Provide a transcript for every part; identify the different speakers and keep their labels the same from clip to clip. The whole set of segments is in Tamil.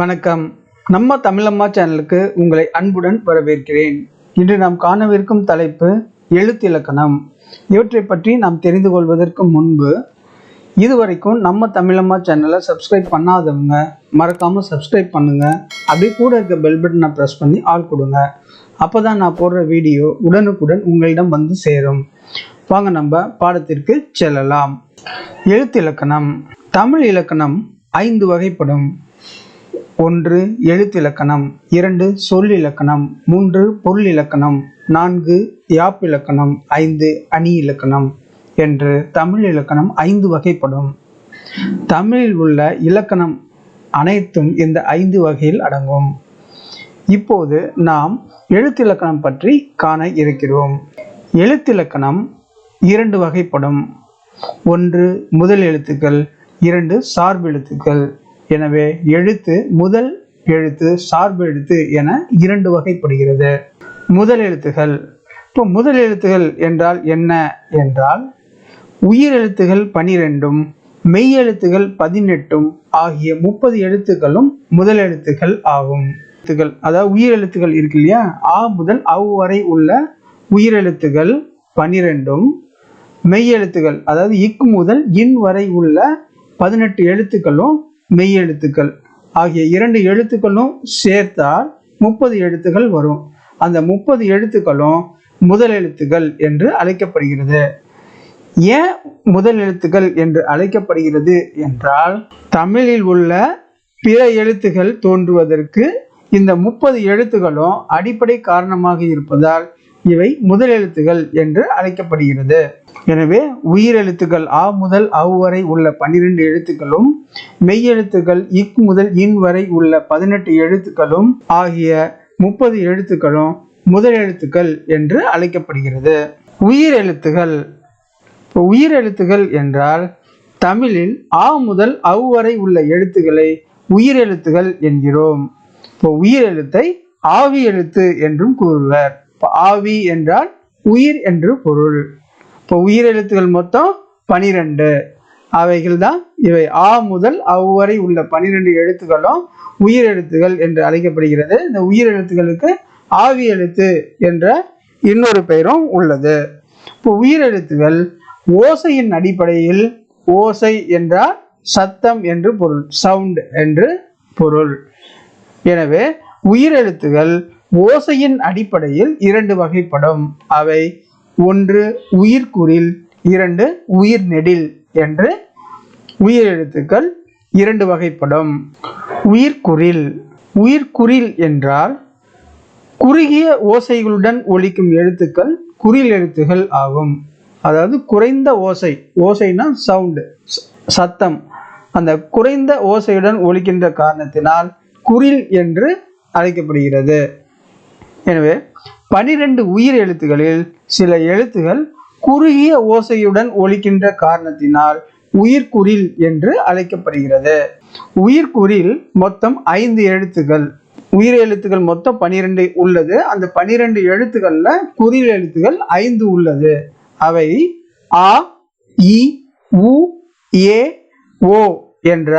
Speaker 1: வணக்கம். நம்ம தமிழம்மா சேனலுக்கு உங்களை அன்புடன் வரவேற்கிறேன். இன்று நாம் காணவிருக்கும் தலைப்பு எழுத்திலக்கணம். இவற்றை பற்றி நாம் தெரிந்து கொள்வதற்கு முன்பு இதுவரைக்கும் நம்ம தமிழம்மா சேனலை சப்ஸ்கிரைப் பண்ணாதவங்க மறக்காமல் சப்ஸ்கிரைப் பண்ணுங்கள் அப்படியே கூட இருக்க பெல் பட்டனை ப்ரெஸ் பண்ணி ஆள் கொடுங்க. அப்போ தான் நான் போடுற வீடியோ உடனுக்குடன் உங்களிடம் வந்து சேரும். வாங்க நம்ம பாடத்திற்கு செல்லலாம். எழுத்து இலக்கணம் தமிழ் இலக்கணம் ஐந்து வகைப்படும். ஒன்று எழுத்திலக்கணம். இரண்டு சொல்லிலக்கணம். மூன்று பொருள் இலக்கணம் நான்கு யாப்பிலக்கணம். ஐந்து அணி இலக்கணம் என்று தமிழ் இலக்கணம் ஐந்து வகைப்படும். தமிழில் உள்ள இலக்கணம் அனைத்தும் இந்த ஐந்து வகையில் அடங்கும். இப்போது நாம் எழுத்திலக்கணம் பற்றி காண இருக்கிறோம். எழுத்திலக்கணம் இரண்டு வகைப்படும். ஒன்று முதல் எழுத்துக்கள். இரண்டு சார்பு எழுத்துக்கள் எனவே எழுத்து முதல் எழுத்து சார்பு எழுத்து என இரண்டு வகைப்படுகிறது. முதல் எழுத்துகள். இப்போ முதல் எழுத்துகள் என்றால் என்ன என்றால் உயிர் எழுத்துகள் பனிரெண்டும் மெய் எழுத்துகள் பதினெட்டும் ஆகிய முப்பது எழுத்துக்களும் முதல் எழுத்துக்கள் ஆகும். எழுத்துக்கள் அதாவது உயிர் எழுத்துக்கள் இருக்கு இல்லையா? ஆ முதல் அவ் வரை உள்ள உயிரெழுத்துகள் பனிரெண்டும் மெய் எழுத்துக்கள் அதாவது இக் முதல் இன் வரை உள்ள பதினெட்டு எழுத்துக்களும் மெய் எழுத்துக்கள். ஆகிய இரண்டு எழுத்துக்களும் சேர்த்தால் முப்பது எழுத்துக்கள் வரும். அந்த முப்பது எழுத்துக்களும் முதல் எழுத்துக்கள் என்று அழைக்கப்படுகிறது. ஏன் முதல் எழுத்துக்கள் என்று அழைக்கப்படுகிறது என்றால் தமிழில் உள்ள பிற எழுத்துகள் தோன்றுவதற்கு இந்த முப்பது எழுத்துகளும் அடிப்படை காரணமாக இருப்பதால் இவை முதல் எழுத்துகள் என்று அழைக்கப்படுகிறது. எனவே உயிரெழுத்துக்கள் ஆ முதல் அவ் வரை உள்ள பன்னிரண்டு எழுத்துக்களும் மெய்யெழுத்துக்கள் இக் முதல் இன் வரை உள்ள பதினெட்டு எழுத்துக்களும் ஆகிய முப்பது எழுத்துக்களும் முதல் எழுத்துக்கள் என்று அழைக்கப்படுகிறது. உயிரெழுத்துகள் இப்போ உயிரெழுத்துகள் என்றால் தமிழில் ஆ முதல் அவ் வரை உள்ள எழுத்துக்களை உயிரெழுத்துகள் என்கிறோம். இப்போ உயிரெழுத்தை ஆவி எழுத்து என்றும் கூறுவர். இப்போ ஆவி என்றால் உயிர் என்று பொருள். இப்போ உயிர் எழுத்துக்கள் மொத்தம் பனிரெண்டு. அவைகள் தான் இவை ஆ முதல் அவ் வரை உள்ள பனிரெண்டு எழுத்துக்களும் உயிர் எழுத்துக்கள் என்று அழைக்கப்படுகிறது. இந்த உயிர் எழுத்துக்களுக்கு ஆவி எழுத்து என்ற இன்னொரு பெயரும் உள்ளது. இப்போ உயிர் எழுத்துகள் ஓசையின் அடிப்படையில் ஓசை என்றால் சத்தம் என்று பொருள் சவுண்ட் என்று பொருள். எனவே உயிரெழுத்துகள் ஓசையின் அடிப்படையில் இரண்டு வகைப்படும். அவை ஒன்று உயிர்குறில் இரண்டு உயிர் நெடில் என்று உயிரெழுத்துக்கள் இரண்டு வகைப்படும். உயிர்குறில் உயிர்குறில் என்றால் குறுகிய ஓசைகளுடன் ஒலிக்கும் எழுத்துக்கள் குறில் எழுத்துகள் ஆகும். அதாவது குறைந்த ஓசை ஓசைனா சவுண்டு சத்தம். அந்த குறைந்த ஓசையுடன் ஒலிக்கின்ற காரணத்தினால் குறில் என்று அழைக்கப்படுகிறது. எனவே பனிரெண்டு உயிர் எழுத்துகளில் சில எழுத்துகள் குறுகிய ஓசையுடன் ஒலிக்கின்ற காரணத்தினால் உயிர்குறில் என்று அழைக்கப்படுகிறது. உயிர்குறில் மொத்தம் ஐந்து எழுத்துக்கள் உயிர் எழுத்துக்கள் மொத்தம் பனிரெண்டு உள்ளது. அந்த பனிரெண்டு எழுத்துக்கள்ல குறில் எழுத்துக்கள் ஐந்து உள்ளது. அவை ஆ இ உ ஏ ஓ என்ற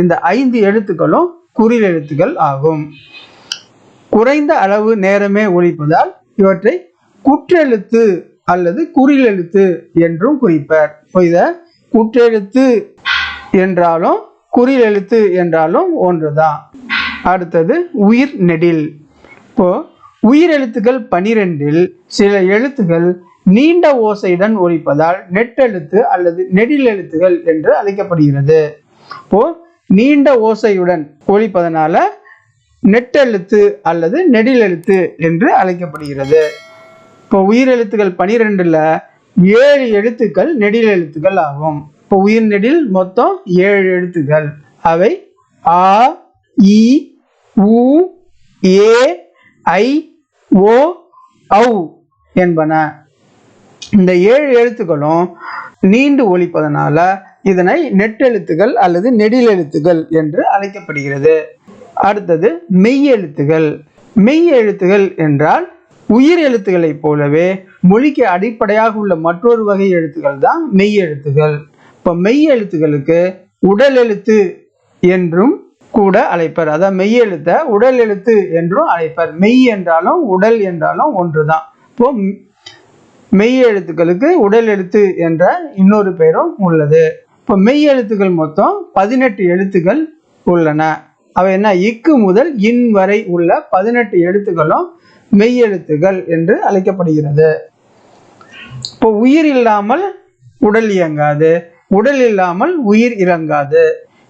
Speaker 1: இந்த ஐந்து எழுத்துக்களும் குறில் எழுத்துக்கள் ஆகும். குறைந்த அளவு நேரமே ஒழிப்பதால் இவற்றை குற்றெழுத்து அல்லது குறில் எழுத்து என்றும் குறிப்பர். இதை குற்றெழுத்து என்றாலும் குறில் எழுத்து என்றாலும் ஒன்றுதான் அடுத்தது உயிர் நெடில். இப்போ உயிர் எழுத்துக்கள் பனிரெண்டில் சில எழுத்துகள் நீண்ட ஓசையுடன் ஒழிப்பதால் நெட்டெழுத்து அல்லது நெடில் எழுத்துகள் என்று அழைக்கப்படுகிறது. இப்போ நீண்ட ஓசையுடன் ஒழிப்பதனால நெட்டெழுத்து அல்லது நெடிலெழுத்து என்று அழைக்கப்படுகிறது. இப்போ உயிர் எழுத்துக்கள் பனிரெண்டுல ஏழு எழுத்துக்கள் நெடில் எழுத்துக்கள் ஆகும். இப்போ உயிர் நெடில் மொத்தம் ஏழு எழுத்துக்கள். அவை ஆ இ உ ஏ ஐ ஓ ஔ என்பன. இந்த ஏழு எழுத்துக்களும் நீண்டு ஒழிப்பதனால இதனை நெட்டெழுத்துகள் அல்லது நெடிலெழுத்துகள் என்று அழைக்கப்படுகிறது. அடுத்தது மெய் எழுத்துகள் மெய் எழுத்துகள் என்றால் உயிர் எழுத்துக்களைப் போலவே மொழிக்கு அடிப்படையாக உள்ள மற்றொரு வகை எழுத்துக்கள் தான் மெய் எழுத்துகள் இப்போ மெய் எழுத்துக்களுக்கு உடல் எழுத்து என்றும் கூட அழைப்பர். அதான் மெய் எழுத்தை உடல் எழுத்து என்றும் அழைப்பர். மெய் என்றாலும் உடல் என்றாலும் ஒன்றுதான். இப்போ மெய் எழுத்துக்களுக்கு உடல் எழுத்து என்ற இன்னொரு பெயரும் உள்ளது. இப்போ மெய் எழுத்துக்கள் மொத்தம் பதினெட்டு எழுத்துக்கள் உள்ளன. அவை என்ன? இக்கு முதல் இன் வரை உள்ள பதினெட்டு எழுத்துக்களும் மெய்யெழுத்துகள் என்று அழைக்கப்படுகிறது. இப்போ உயிர் இல்லாமல் உடல் இயங்காது. உடல் இல்லாமல் உயிர் இறங்காது.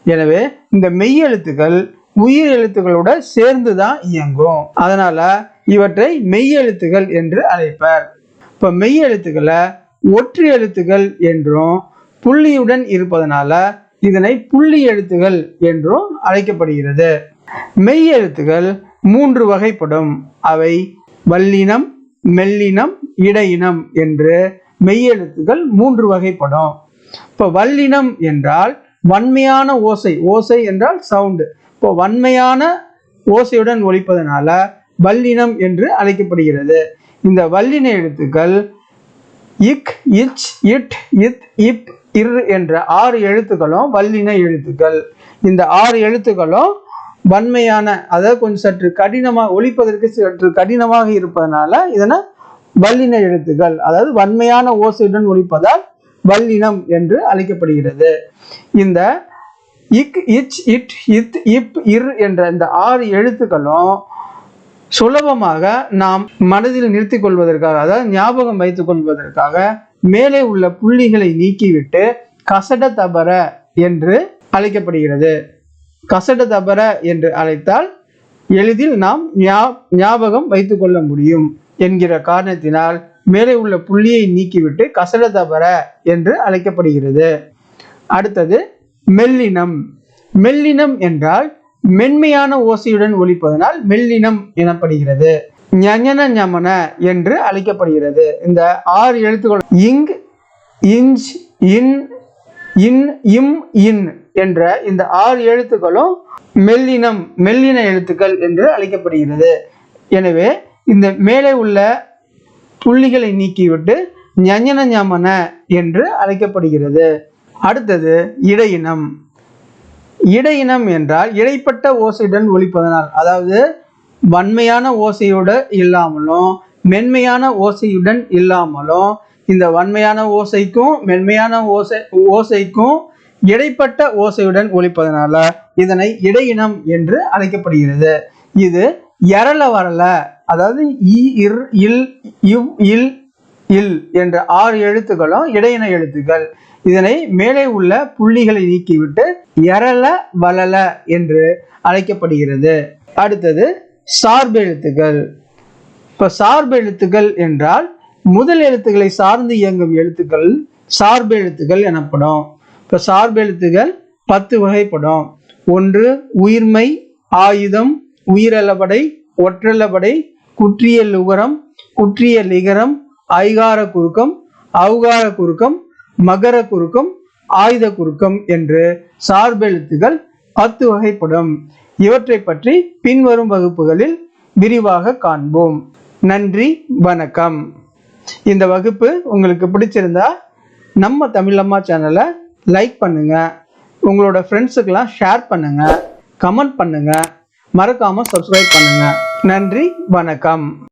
Speaker 1: எனவே இந்த மெய்யெழுத்துக்கள் உயிர் எழுத்துக்களோட சேர்ந்து தான் இயங்கும். அதனால இவற்றை மெய்யெழுத்துகள் என்று அழைப்பர். இப்போ மெய்யெழுத்துக்களை ஒற்று எழுத்துக்கள் என்றும் புள்ளியுடன் இருப்பதனால இதனை புள்ளி எழுத்துகள் என்றும் அழைக்கப்படுகிறது. மெய் எழுத்துகள் மூன்று வகைப்படும். அவை வல்லினம் மெல்லினம் இடையினம் என்று மெய்யெழுத்துக்கள் மூன்று வகைப்படும். இப்போ வல்லினம் என்றால் வன்மையான ஓசை. ஓசை என்றால் சவுண்டு இப்போ வன்மையான ஓசையுடன் ஒழிப்பதனால வல்லினம் என்று அழைக்கப்படுகிறது. இந்த வல்லின எழுத்துக்கள் இக் இச் இட் இத் இப் இரு என்ற ஆறு எழுத்துக்களும் வல்லின எழுத்துக்கள். இந்த ஆறு எழுத்துக்களும் வன்மையான அதாவது கொஞ்சம் சற்று கடினமாக ஒழிப்பதற்கு சற்று கடினமாக இருப்பதனால இதனை வல்லின எழுத்துக்கள் அதாவது வன்மையான ஓசையுடன் ஒழிப்பதால் வல்லினம் என்று அழைக்கப்படுகிறது. இந்த இக் இச் இட் இத் இப் இர் என்ற இந்த ஆறு எழுத்துக்களும் சுலபமாக நாம் மனதில் நிறுத்திக் கொள்வதற்காக அதாவது ஞாபகம் வைத்துக் கொள்வதற்காக மேலே உள்ள புள்ளிகளை நீக்கிவிட்டு கசட தபர என்று அழைக்கப்படுகிறது. கசட தபர என்று அழைத்தால் எளிதில் நாம் ஞா- ஞாபகம் வைத்துக்கொள்ள முடியும் என்கிற காரணத்தினால் மேலே உள்ள புள்ளியை நீக்கிவிட்டு கசட தபர என்று அழைக்கப்படுகிறது. அடுத்தது மெல்லினம். மெல்லினம் என்றால் மென்மையான ஓசையுடன் ஒலிப்பதனால் மெல்லினம் எனப்படுகிறது. ஞஞன ஞமன என்று அழைக்கப்படுகிறது. இந்த ஆறு எழுத்துக்கள் இங் இஞ்ச் இன் இன் இம் இன் என்ற இந்த ஆறு எழுத்துக்களும் மெல்லினம் மெல்லின எழுத்துக்கள் என்று அழைக்கப்படுகிறது. எனவே இந்த மேலே உள்ள புள்ளிகளை நீக்கிவிட்டு ஞஞன ஞமன என்று அழைக்கப்படுகிறது. அடுத்தது இடையினம். இடையினம் என்றால் இடைப்பட்ட ஓசையுடன் ஒலிப்பதனால் அதாவது வன்மையான ஓசையோட இல்லாமலும் மென்மையான ஓசையுடன் இல்லாமலும் இந்த வன்மையான ஓசைக்கும் மென்மையான ஓசை ஓசைக்கும் இடைப்பட்ட ஓசையுடன் ஒழிப்பதனால இதனை இடையினம் என்று அழைக்கப்படுகிறது. இது எரள வரல அதாவது இ இர் இல் இவ் இல் இல் என்ற ஆறு எழுத்துக்களும் இடையின எழுத்துக்கள். இதனை மேலே உள்ள புள்ளிகளை நீக்கிவிட்டு எரள வளல என்று அழைக்கப்படுகிறது. அடுத்தது சார்பெழுத்துக்கள் இப்போ சார்பெழுத்துக்கள் என்றால் முதல் எழுத்துக்களை சார்ந்து இயங்கும் எழுத்துக்கள் சார்பெழுத்துக்கள் எனப்படும். இப்போ சார்பெழுத்துகள் பத்து வகைப்படும். ஒன்று உயிர்மை ஆயுதம் உயிரளபடை ஒற்றளபடை குற்றியல் உகரம் குற்றிய லிகரம் ஐகார குறுக்கம் அவுகார குறுக்கம் மகர குறுக்கம் ஆயுத குறுக்கம் என்று சார்பெழுத்துகள் பத்து வகைப்படும். இவற்றை பற்றி பின்வரும் வகுப்புகளில் விரிவாக காண்போம். நன்றி வணக்கம். இந்த வகுப்பு உங்களுக்கு பிடிச்சிருந்தா நம்ம தமிழம்மா சேனலை லைக் பண்ணுங்க. உங்களோட ஃப்ரெண்ட்ஸுக்கெல்லாம் ஷேர் பண்ணுங்க. கமெண்ட் பண்ணுங்க. மறக்காம சப்ஸ்கிரைப் பண்ணுங்க. நன்றி வணக்கம்.